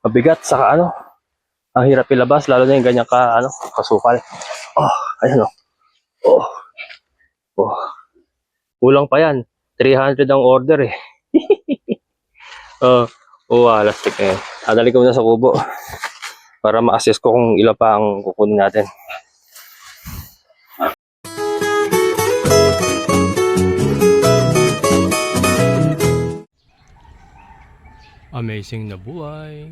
mabigat saka ano, ang hirap ilabas lalo na yung ganyan ka ano, kasukal. Oh, ayun oh. Oh. Oh. Kulang pa yan. 300 ang order eh. oh, oh, alastik eh. Adali ko na sa kubo para ma-assess ko kung ilan pa ang kukunin natin. Amazing na buhay.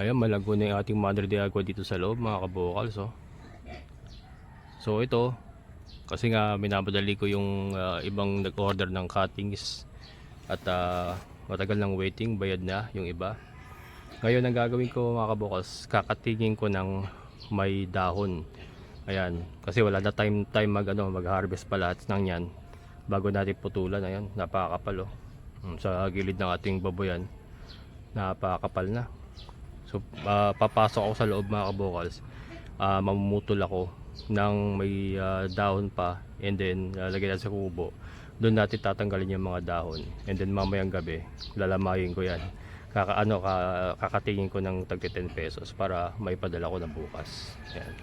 Ayan, malago na yung ating Madre de Agua dito sa loob, mga kabukals, oh. So, ito, kasi nga minamadali ko yung ah, ibang nag-order ng cuttings at ah, matagal ng waiting, bayad na yung iba. Ngayon, ang gagawin ko, mga kabukals, kakatingin ko ng may dahon. Ayan, kasi wala na time time mag ano, mag-harvest pa lahat ng yan bago natin putulan. Ayan, napakakapal, oh. Mm, Sa gilid ng ating baboyan napakapal na. So, ah, papasok ako sa loob mga kabukals. Ah, mamumutol ako ng may ah, dahon pa and then lalagyan natin sa kubo. Doon natin tatanggalin yung mga dahon. And then mamayang gabi, lalamayin ko yan. Kaka, ano, ka, kakatingin ko ng tag 10 pesos para may padala ko na bukas. Yan.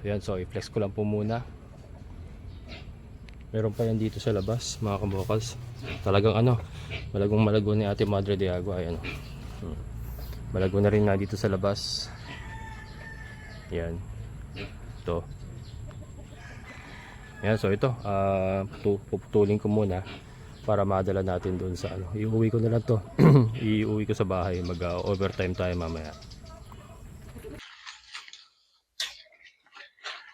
So, yan. So, i-flex ko lang po muna. Meron pa yan dito sa labas, mga kabukals. Talagang ano, malagong malago ni Ate Madre de Agua. Ayan. Hmm. Malago na rin nga dito sa labas. Yan. Ito. Yan, so ito. putu- puputulin ko muna para madala natin doon sa ano. Iuwi ko na lang to. Iuwi ko sa bahay. Mag ah, overtime tayo mamaya.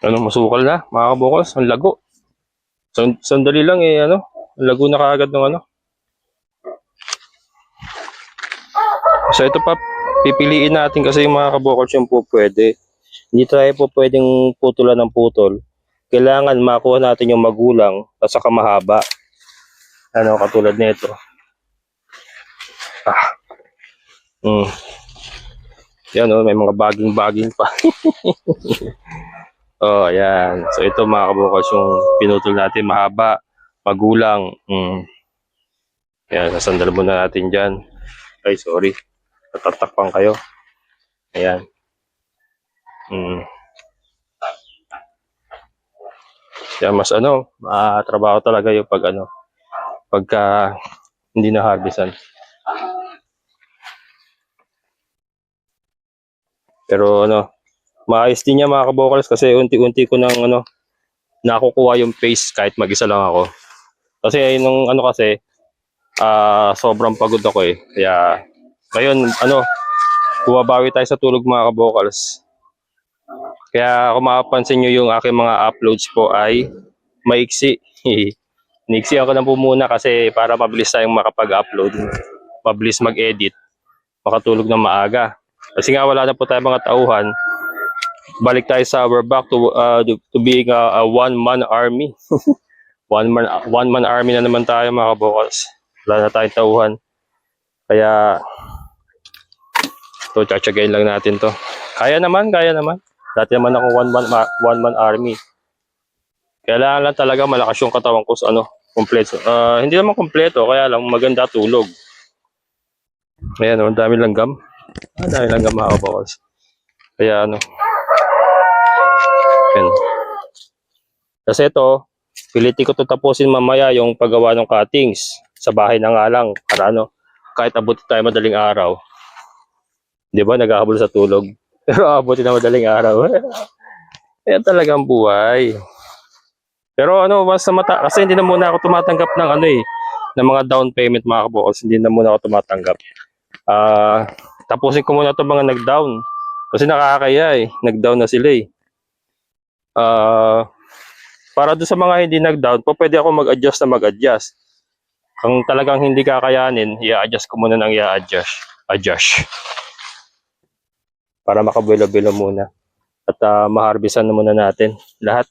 Ano, masukal na, mga kabukals. Ang lago. San- Sandali lang eh, ano. Ang lago na kaagad ng ano. So ito pa, pipiliin natin kasi yung mga kabukals yung po. Hindi tayo po pwedeng putulan ng putol. Kailangan makuha natin yung magulang at saka mahaba. Ano, katulad nito. Ah. Mm. Yan oh, may mga baging-baging pa. oh, ayan. So ito mga kabukals yung pinutol natin mahaba, magulang. Mm. Ayan, sasandal muna natin dyan. Ay, sorry. Natatakpan kayo. Ayan. Mm. Kaya mas ano, trabaho talaga yung pag ano, pagka hindi na harvestan. Pero ano, maayos din niya mga kabokals kasi unti-unti ko nang ano, nakukuha yung pace kahit mag-isa lang ako. Kasi nung ano kasi, ah sobrang pagod ako eh. Kaya ngayon, ano, bumabawi tayo sa tulog mga kabokals. Kaya kung mapapansin nyo yung aking mga uploads po ay maiksi. Niksi ako lang po muna kasi para mabilis tayong makapag-upload. Mabilis mag-edit. Makatulog ng maaga. Kasi nga wala na po tayong mga tauhan. Balik tayo sa we're back to, uh, to, being a, a one-man army. one man one man army na naman tayo mga kabokals. Wala na tayong tauhan. Kaya to tsatsagayin lang natin to. Kaya naman, kaya naman. Dati naman ako one man ma- one man army. Kailangan lang talaga malakas yung katawan ko sa ano, kompleto. Ah, hindi naman kompleto, kaya lang maganda tulog. Ayan, ang dami langgam. Ang dami langgam mga kabawas. Kaya ano. Ayan. Kasi ito, piliti ko to tapusin mamaya yung paggawa ng cuttings sa bahay na nga lang para ano, kahit abuti tayo madaling araw. 'Di ba? Naghahabol sa tulog. Pero abuti na madaling araw. Ayan talagang buhay. Pero ano, basta mata kasi hindi na muna ako tumatanggap ng ano eh, ng mga down payment mga kabukos. Hindi na muna ako tumatanggap. Ah, tapusin ko muna 'tong mga nag-down. Kasi nakakaya eh, nag-down na sila eh. Ah, para doon sa mga hindi nag-down, po pwede ako mag-adjust na mag-adjust. Kung talagang hindi kakayanin, i-adjust ko muna ng i-adjust. Adjust. Para makabuelo-buelo muna. At uh, maharbisan na muna natin lahat.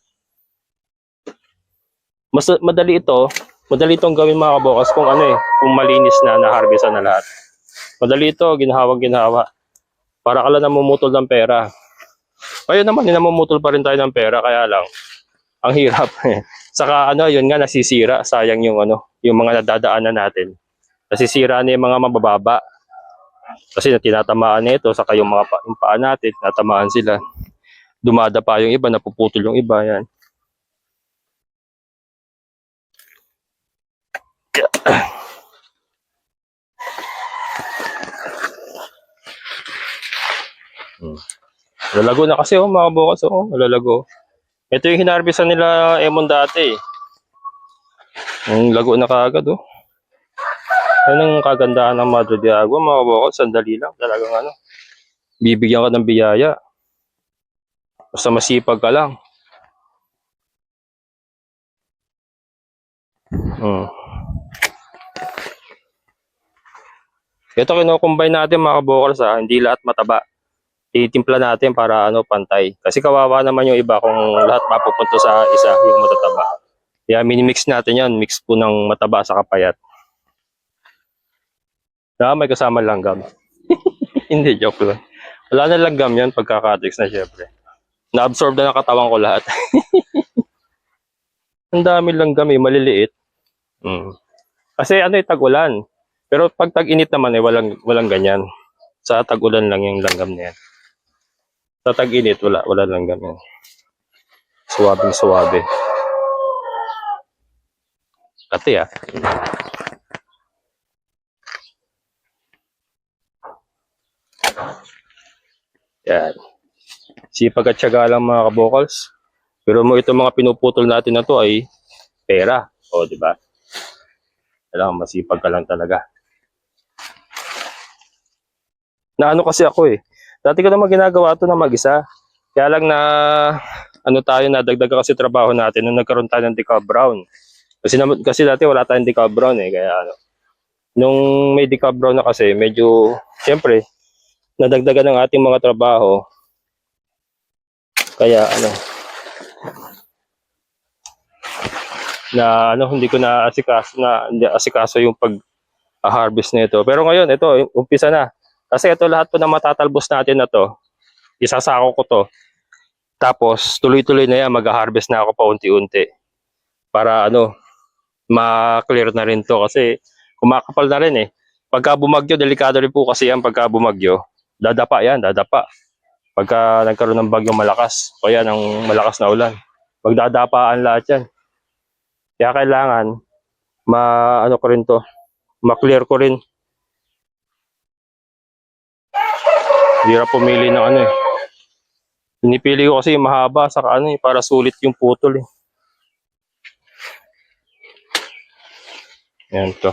Mas madali ito, madali itong gawin mga kabokas kung ano eh, kung malinis na, naharbisan na lahat. Madali ito, ginhawang ginhawa. Para ka lang namumutol ng pera. Kaya naman, namumutol pa rin tayo ng pera, kaya lang, ang hirap. Saka ano, yun nga, nasisira. Sayang yung ano, yung mga nadadaanan natin. Nasisira na yung mga mabababa. Kasi na tinatamaan nito sa kayong mga pa, yung paa natin, tinatamaan sila. Dumada pa yung iba, napuputol yung iba, yan. Hmm. Lalago na kasi oh, mga bukas oh, lalago. Ito yung hinarbisan nila Emon dati. eh. Ang lago na kaagad oh. Yan ang kagandahan ng Madre de Agua, mga bukas, sandali lang, talagang ano. Bibigyan ka ng biyaya. Basta masipag ka lang. Hmm. Ito kino-combine natin mga kabokals ha, hindi lahat mataba. Titimpla natin para ano pantay. Kasi kawawa naman yung iba kung lahat mapupunto sa isa yung matataba. Kaya minimix natin yan, mix po ng mataba sa kapayat. Na may kasama langgam. hindi joke lang. Wala na langgam yan pagkakatix na syempre. Na-absorb na ng katawan ko lahat. Ang dami langgam eh, maliliit. Mm. Kasi ano yung tag-ulan. Pero pag tag-init naman eh, walang, walang ganyan. Sa tag-ulan lang yung langgam na yan. Sa tag-init, wala, wala langgam yan. Suwabing suwabe. Kati ah. Yan. Sipag at syaga lang mga kabokals. Pero mo itong mga pinuputol natin na to ay pera. O, di ba? Kailangan masipag ka lang talaga. Na ano kasi ako eh. Dati ko naman ginagawa to na mag-isa. Kaya lang na ano tayo na dagdag kasi trabaho natin nung nagkaroon tayo ng decaf brown. Kasi, nam- kasi dati wala tayong decaf brown eh. Kaya ano. Nung may decaf brown na kasi medyo, siyempre, nadagdagan ng ating mga trabaho. Kaya ano, na ano hindi ko na asikaso na asikaso yung pag harvest nito. Pero ngayon ito umpisa na. Kasi ito lahat po na matatalbos natin na to. Isasako ko to. Tapos tuloy-tuloy na yan mag-harvest na ako paunti-unti. Para ano ma-clear na rin to kasi kumakapal na rin eh. Pagka bumagyo, delikado rin po kasi yan pagka bumagyo. Dadapa yan, dadapa. Pagka nagkaroon ng bagyong malakas, o yan ang malakas na ulan. Magdadapaan lahat yan. Kaya kailangan ma ano ko rin to, ma-clear ko rin. Hirap pumili ng ano eh. Pinipili ko kasi mahaba saka ano eh, para sulit yung putol eh. Yan to.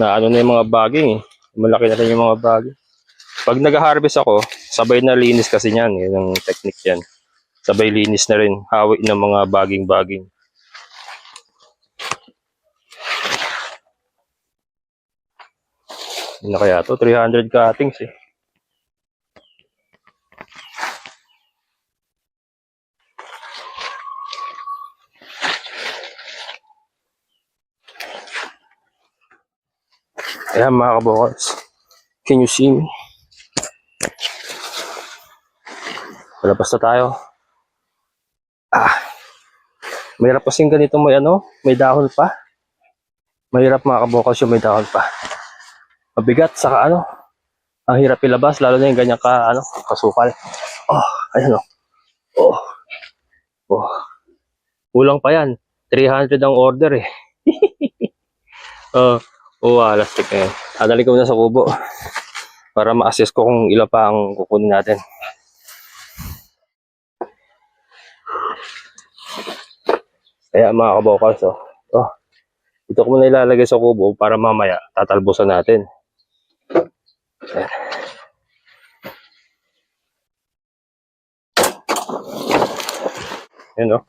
Na ano na yung mga baging eh. Malaki na rin yung mga baging. Pag nag-harvest ako, sabay na linis kasi niyan. Yan ang technique yan. Sabay linis na rin. Hawi ng mga baging-baging. Yun na kaya to? 300 cuttings eh. Ayan mga kabokals. Can you see me? Palabas na tayo. Ah. Mahirap kasing ganito may ano, may dahon pa. Mahirap mga kabokals yung may dahon pa. Mabigat saka ano. Ang hirap ilabas lalo na yung ganyan ka ano, kasukal. Oh, ayan oh. Oh. Oh. Kulang pa yan. 300 ang order eh. oh. Oo, plastic na yan. Adali ko na sa kubo para ma-assess ko kung ilan pa ang kukunin natin. Kaya mga kabokals, oh. oh. Ito ko muna ilalagay sa kubo para mamaya tatalbusan natin. Ayan. Yan, oh.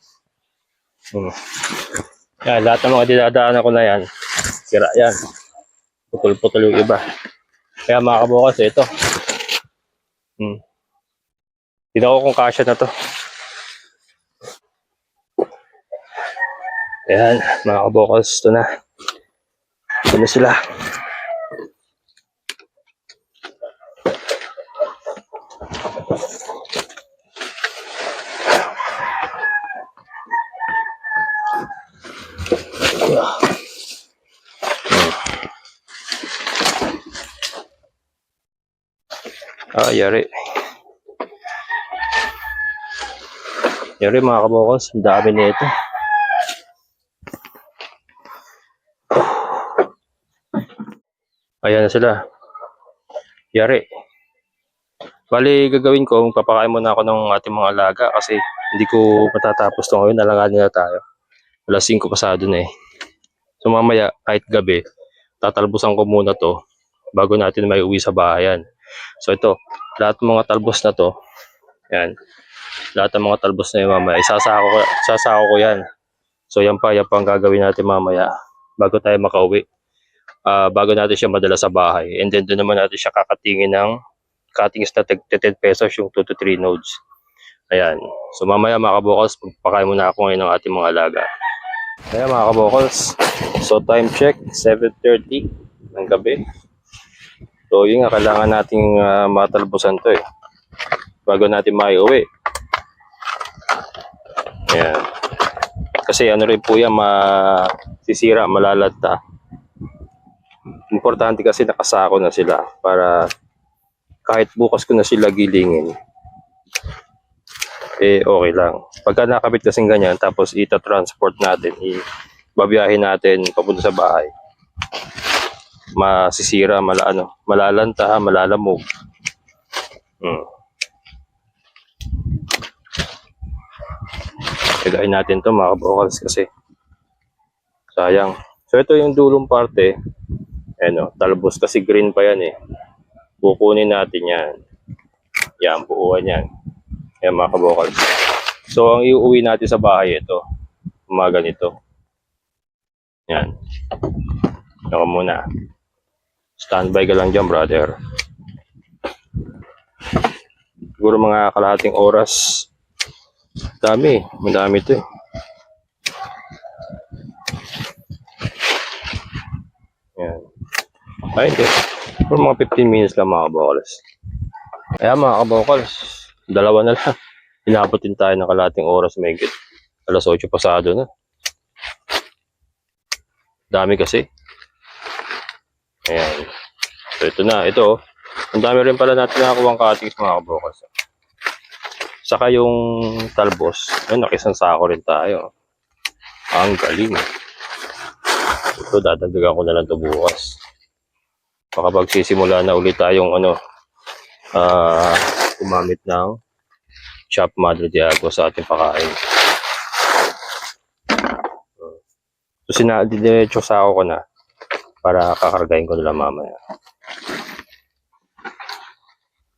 Hmm. Yan, lahat ng mga dinadaanan ko na yan, sira yan. Putol-putol yung iba. Kaya mga kabukas, ito. Hmm. Tignan ko kung kasya na to. Ayan, mga kabukas, ito na. Ito na sila. Ah, yari. Yari mga kabokals, ang dami nito. Ayan na sila. Yari. Bali, gagawin ko, papakain muna ako ng ating mga alaga kasi hindi ko matatapos to ngayon. Nalanganin na tayo. Alas 5 pasado na eh. So mamaya, kahit gabi, tatalbusan ko muna to bago natin may uwi sa bahayan. So ito, lahat ng mga talbos na to, yan, lahat ng mga talbos na yun mamaya, isasako ko, isasako ko yan. So yan pa, yan pa ang gagawin natin mamaya bago tayo makauwi. Ah, bago natin siya madala sa bahay. And then doon naman natin siya kakatingin ng cuttings na tag- 10 pesos yung 2 to 3 nodes. Ayan. So mamaya mga kabokals, pagpakain muna ako ngayon ng ating mga alaga. Ayan mga kabokals. So time check, 7.30 ng gabi. So yun nga, kailangan nating ah, matalbusan to eh. Bago natin maiuwi. Ayan. Kasi ano rin po yan, masisira, malalata. Importante kasi nakasako na sila para kahit bukas ko na sila gilingin, eh okay lang. Pagka nakabit kasing ganyan, tapos ita-transport natin, i-babiyahin natin papunta sa bahay, masisira, mala, ano, malalanta, malalamog. Hmm. Tagayin natin to mga vocals kasi sayang. So ito yung dulong parte. Ano, talbos kasi green pa yan eh. Kukunin natin yan. Yan, buuan yan. Yan mga kabokals. So ang iuwi natin sa bahay ito. Mga ganito. Yan. Ako muna. Standby ka lang dyan, brother. Siguro mga kalahating oras. Dami. Madami ito eh. Yan. Ay, hindi. For mga 15 minutes lang mga kabokals. Kaya mga kabokals, dalawa na lang. Inabot din tayo ng kalating oras may Alas 8 pasado na. Dami kasi. Ayan. So ito na, ito. oh. Ang dami rin pala natin nakakuha ng cuttings mga kabokals. Saka yung talbos. Ayun, nakisang sako rin tayo. Ang galing. Ito, dadagdagan ko na lang ito bukas. Baka pagsisimula na ulit tayong ano, ah, gumamit ng Shop Madre Diago sa ating pakain. So, sinadidiretso sa ako ko na para kakargahin ko nila mamaya.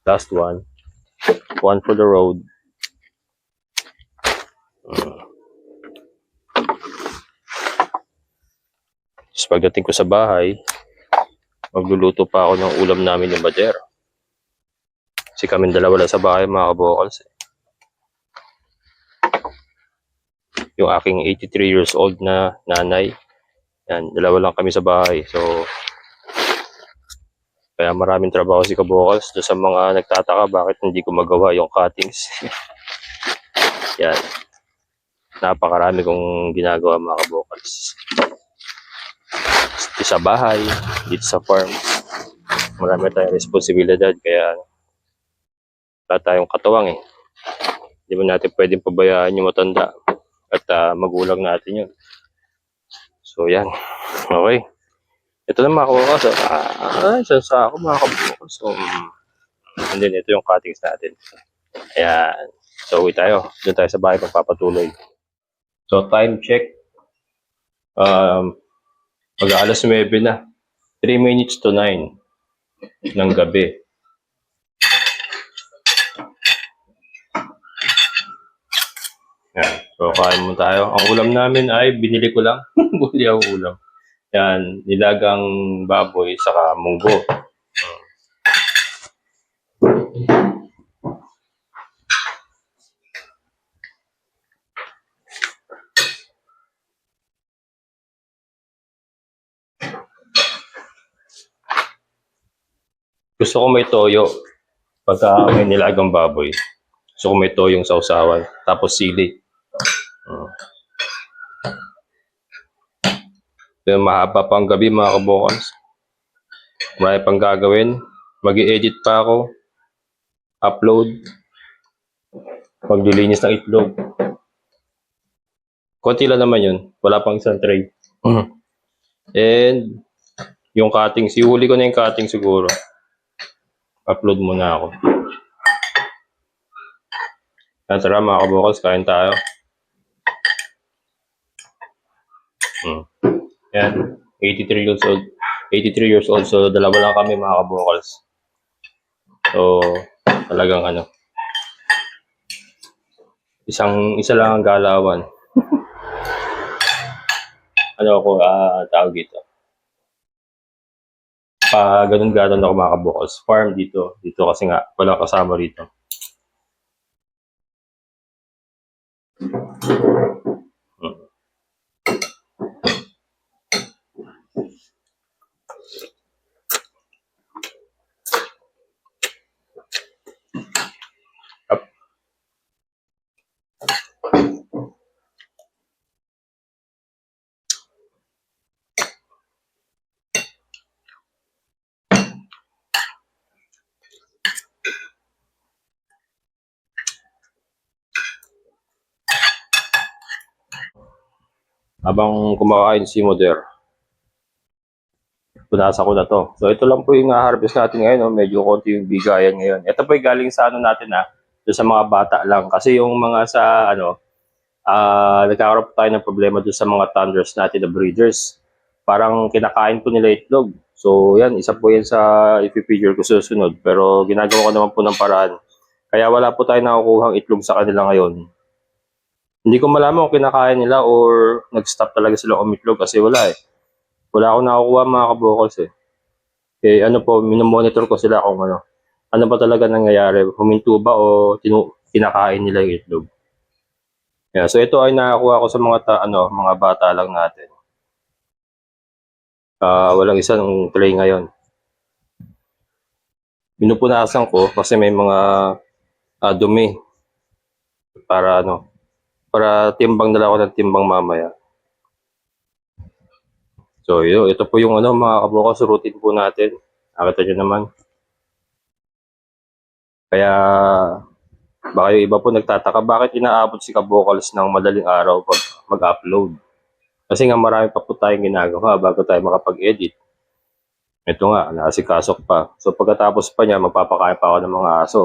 Last one. One for the road. Tapos pagdating ko sa bahay, magluluto pa ako ng ulam namin ni Bader. Kasi kami dalawa lang sa bahay mga kabokals. eh. Yung aking 83 years old na nanay, yan, dalawa lang kami sa bahay. So, kaya maraming trabaho si Kabokals. Doon sa mga nagtataka bakit hindi ko magawa yung cuttings. yan. Napakarami kong ginagawa mga Kabokals dito sa bahay, dito sa farm. Marami tayong responsibilidad kaya wala tayong katuwang eh. Hindi mo natin pwedeng pabayaan yung matanda at ah, magulang natin yun. So yan. Okay. Ito na mga kabukas. Oh. Ah, isang sako mga kabukas. So, mm, and then ito yung cuttings natin. Ayan. So uwi tayo. Doon tayo sa bahay pagpapatuloy. So time check. Um, mag alas 9 na. 3 minutes to 9 ng gabi. Yan. So, kain mo tayo. Ang ulam namin ay binili ko lang. Buli ang ulam. Yan. Nilagang baboy saka munggo. Gusto ko may toyo. Pagka may nilagang baboy. Gusto ko may toyong sausawan. Tapos sili. Mm. Then, mahaba pang gabi mga kabokals. Marami pang gagawin. mag edit pa ako. upload, paglilinis ng itlog. Konti lang naman yun. Wala pang isang tray. And, yung cuttings, ihuli ko na yung cutting siguro. Upload muna ako. Yan, tara mga kabukals, kain tayo. Hmm. Yan, 83 years old. 83 years old, so dalawa lang kami mga kabukals. So, talagang ano, isang, isa lang ang galawan. ano ako, ah, tawag dito. Pa, ganun ganon ako mga kabukals. Farm dito. Dito kasi nga, walang kasama rito. Habang kumakain si Moder, punasa ko na to. So ito lang po yung harvest natin ngayon. No? Medyo konti yung bigayan ngayon. Ito po yung galing sa ano natin ha. Doon sa mga bata lang. Kasi yung mga sa ano, ah nagkakaroon tayo ng problema doon sa mga thunders natin na breeders. Parang kinakain po nila itlog. So yan, isa po yan sa ipipigure ko susunod. Pero ginagawa ko naman po ng paraan. Kaya wala po tayo nakukuhang itlog sa kanila ngayon. Hindi ko malaman kung kinakain nila or nag-stop talaga sila umitlog kasi wala eh. Wala akong nakukuha mga kabukals eh. Eh ano po, minomonitor ko sila kung ano. Ano ba talaga nangyayari? Huminto ba o tinu- kinakain nila yung itlog? Yeah, so ito ay nakakuha ko sa mga ta- ano, mga bata lang natin. Ah, walang isang tray ngayon. Pinupunasan ko kasi may mga ah, dumi para ano, para timbang na ako ng timbang mamaya. So, yun, ito po yung ano, mga kabukas routine po natin. Nakita nyo naman. Kaya, baka yung iba po nagtataka, bakit inaabot si Kabokals ng madaling araw pag mag-upload? Kasi nga marami pa po tayong ginagawa bago tayo makapag-edit. Ito nga, nakasikasok pa. So pagkatapos pa niya, magpapakain pa ako ng mga aso.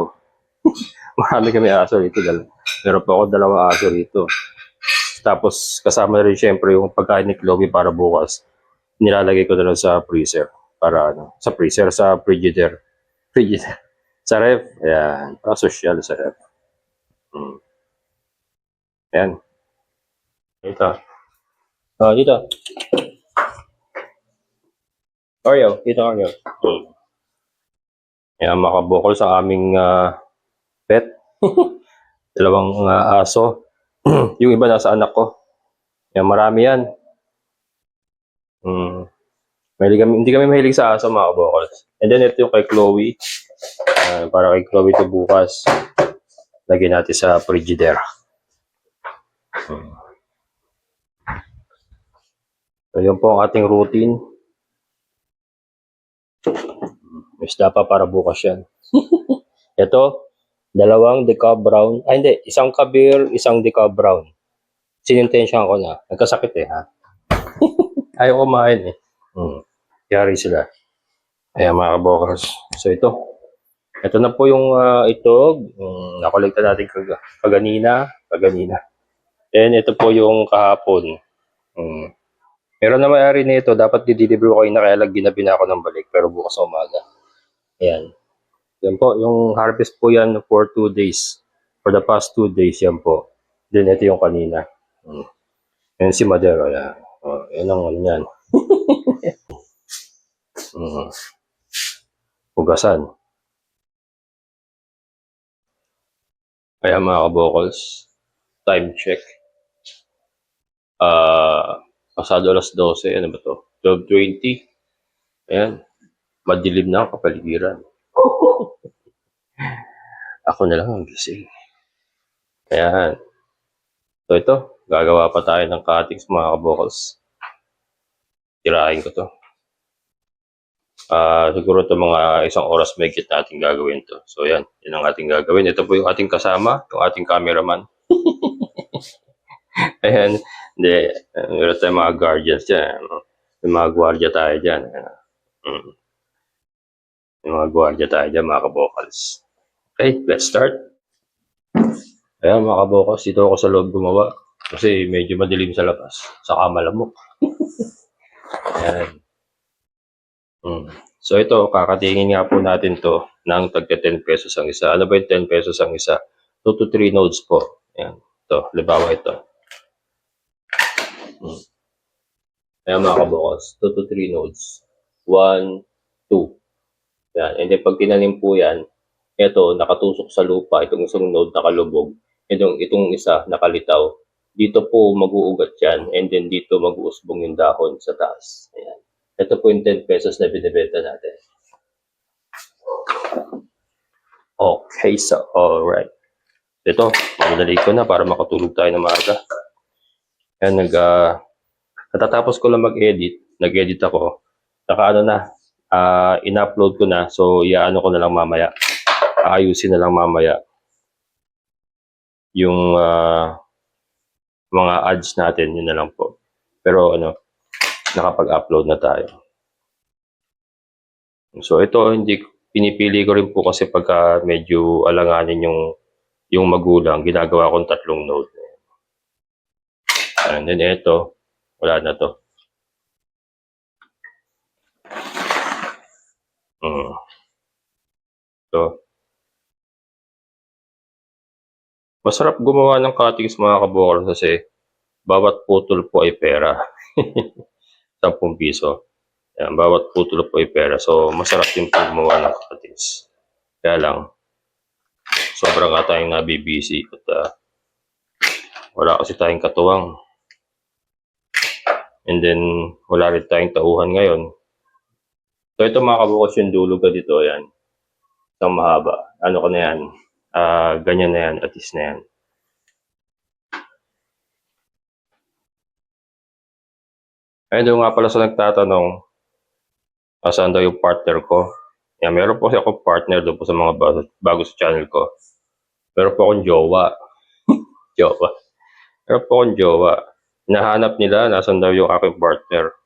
marami kami aso rito. Dal Meron pa ako dalawang aso rito. Tapos kasama rin syempre yung pagkain ni Chloe para bukas. Nilalagay ko na lang sa freezer. Para ano, sa freezer, sa frigidaire. Frigidaire. Sa ref. Ayan. Para social sa ref. Hmm. Ayan. Dito. Oh, dito. Oreo. Dito, Oreo. Hmm. Ayan, makabukol sa aming ah, pet. Dalawang ah, aso. yung iba nasa anak ko. Yan, marami yan. Hmm. Mahilig kami, hindi kami mahilig sa aso mga kabokols. And then ito yung kay Chloe. Ah, para kay Chloe to bukas. Lagyan natin sa frigidaire. Hmm. So yun po ang ating routine. May isda pa para bukas yan. ito, dalawang decaf brown. Ay, hindi. Isang kabir, isang decaf brown. Sinintensyon ko na. Nagkasakit eh, ha? Ayaw kumain eh. Hmm. Yari sila. Ayan, mga kabokers. So, ito. Ito na po yung uh, itog. Um, nakolekta natin kag kaganina. Kaganina. And ito po yung kahapon. Hmm. Meron na may-ari nito. Dapat dideliver ko kayo na ginabi na ako ng balik. Pero bukas umaga. Ayan. Yan po, yung harvest po yan for two days. For the past two days, yan po. Then ito yung kanina. Hmm. Yan si Madero, yan. Oh, yan ang ano yan. hmm. Hugasan. Kaya mga kabokals, time check. Ah, pasado alas 12, ano ba to? 12.20. Ayan. Madilim na ang kapaligiran. Ako na lang ang gising. Ayan. So ito, gagawa pa tayo ng cuttings mga kabokals. Tirahin ko to. Ah, siguro ito mga isang oras may natin gagawin to. So yan, yan ang ating gagawin. Ito po yung ating kasama, yung ating cameraman. Ayan, hindi, uh, meron tayong mga guardians dyan. ano. May mga gwardiya tayo dyan. Mm. May mga gwardiya tayo dyan, mga kabokals. Okay, let's start. Ayan mga kabokals, dito ako sa loob gumawa. Kasi medyo madilim sa labas. Saka malamok. Ayan. Mm. So ito, kakatingin nga po natin to ng tagka 10 pesos ang isa. Ano ba yung 10 pesos ang isa? 2 to 3 nodes po. Ayan. Ito, libawa ito. Mm. Ayan mga kabukos, 2 to 3 nodes. 1, 2. Yan. And then pag tinanim po yan, ito, nakatusok sa lupa, itong isang node nakalubog, itong, itong isa nakalitaw. Dito po mag-uugat yan, and then dito mag-uusbong yung dahon sa taas. Ayan. Ito po yung 10 pesos na binibenta natin. Okay, so, alright. Ito, madali ko na para makatulog tayo ng maaga. Ayan, nag, ah, natatapos ko lang mag-edit. Nag-edit ako. Naka ano na, ah, in-upload ko na. So, iaano ko na lang mamaya. Aayusin na lang mamaya. Yung ah, mga ads natin, yun na lang po. Pero ano, nakapag-upload na tayo. So, ito, hindi, pinipili ko rin po kasi pagka medyo alanganin yung yung magulang, ginagawa kong tatlong node. And then ito, wala na to. Mm. So, masarap gumawa ng cuttings mga kabukal kasi bawat putol po ay pera. 10 piso. Yan, bawat putol po ay pera. So, masarap din gumawa ng cuttings. Kaya lang, sobrang nga tayong nabibisi at ah, wala kasi tayong katuwang. And then, wala rin tayong tauhan ngayon. So, ito mga kabukas yung dulo ka dito, yan. Isang mahaba. Ano ko na yan? Ah, ganyan na yan, atis na yan. Ayun doon nga pala sa nagtatanong, asan daw yung partner ko? Yan, meron po kasi ako partner doon po sa mga bago, bago sa channel ko. Meron po akong jowa. jowa. Meron po akong jowa. Nahanap nila, nasan daw yung aking partner.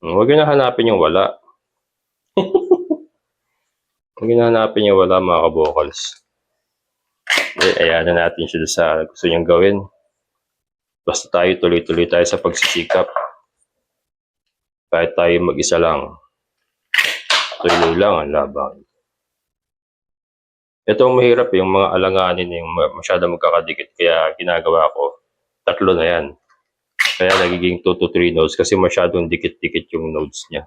Hmm, Huwag yun hanapin yung wala. Huwag yun hanapin yung wala mga kabokals. Eh, ayan na natin siya sa gusto niyang gawin. Basta tayo tuloy-tuloy tayo sa pagsisikap. Kahit tayo mag-isa lang. Tuloy lang ang laban. Ito ang mahirap yung mga alanganin yung ma- masyado magkakadikit. Kaya ginagawa ko, tatlo na yan. Kaya nagiging 2 to 3 nodes kasi masyadong dikit-dikit yung nodes niya.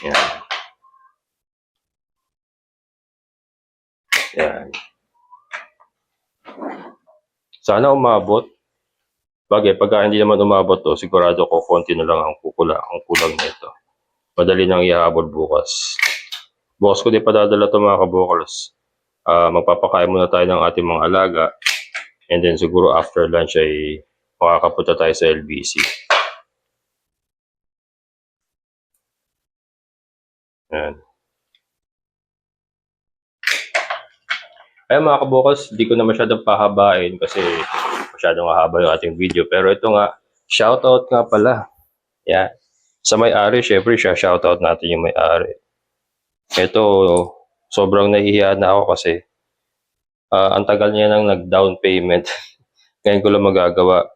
Yan. Yan. Sana umabot. Bagay, pagka hindi naman umabot to, sigurado ko konti na lang ang kukula, ang kulang nito. Madali nang ihahabol bukas. Bukas ko din padadala to mga kabukals. Ah, magpapakain muna tayo ng ating mga alaga. And then siguro after lunch ay makakapunta tayo sa LBC. Ayan. Ayan mga kabukas, di ko na masyadong pahabain kasi masyadong mahaba yung ating video. Pero ito nga, shoutout nga pala. Yan. Sa may-ari, syempre siya, shoutout natin yung may-ari. Ito, sobrang nahihiya na ako kasi ah, ang tagal niya nang nag-down payment. Ngayon ko lang magagawa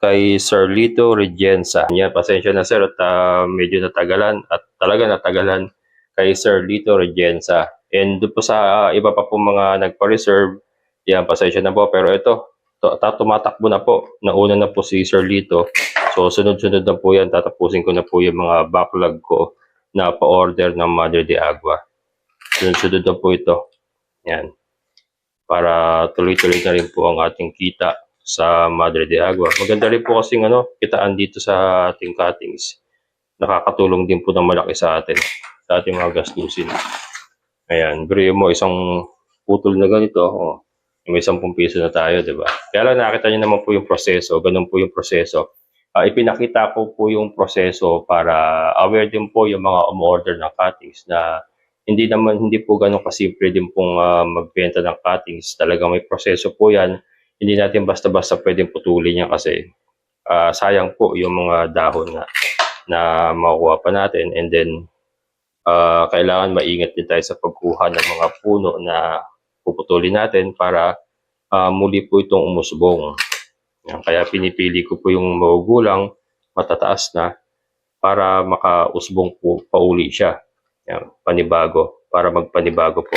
kay Sir Lito Regenza. Yan, pasensya na sir at ah, medyo natagalan at talaga natagalan kay Sir Lito Regenza. And doon po sa ah, iba pa po mga nagpa-reserve, yan, pasensya na po. Pero ito, to, ta- tumatakbo na po. Nauna na po si Sir Lito. So, sunod-sunod na po yan. Tatapusin ko na po yung mga backlog ko na pa-order ng Madre de Agua. Sunod-sunod na po ito. Yan. Para tuloy-tuloy na rin po ang ating kita sa Madre de Agua. Maganda rin po kasing ano, kitaan dito sa ating cuttings. Nakakatulong din po ng malaki sa atin, sa ating mga gastusin. Ayan, bro mo isang putol na ganito, oh, may 10 piso na tayo, di ba? Kaya lang nakita niyo naman po yung proseso, ganun po yung proseso. ah, ipinakita ko po yung proseso para aware din po yung mga umorder ng cuttings na hindi naman hindi po ganun kasimple din pong ah, magbenta ng cuttings. Talagang may proseso po yan. Hindi natin basta-basta pwedeng putulin yan kasi ah, sayang po yung mga dahon na, na makukuha pa natin and then ah, kailangan maingat din tayo sa pagkuha ng mga puno na puputulin natin para ah, muli po itong umusbong. Yan, kaya pinipili ko po yung magugulang, matataas na, para makausbong po pauli siya. Yan, panibago, para magpanibago po.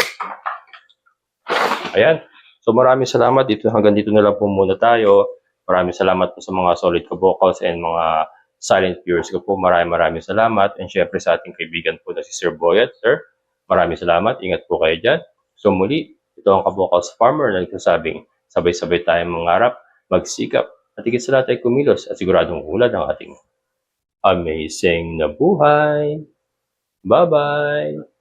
Ayan. So maraming salamat. Dito, hanggang dito na lang po muna tayo. Maraming salamat po sa mga solid ka vocals and mga silent viewers ko po. Maraming maraming salamat. And syempre sa ating kaibigan po na si Sir Boyet. Sir, maraming salamat. Ingat po kayo dyan. So muli, ito ang ka-vocals farmer na nagsasabing sabay-sabay tayong mangarap, magsikap, at higit sa lahat ay kumilos at siguradong ulad ang ating amazing na buhay. Bye-bye!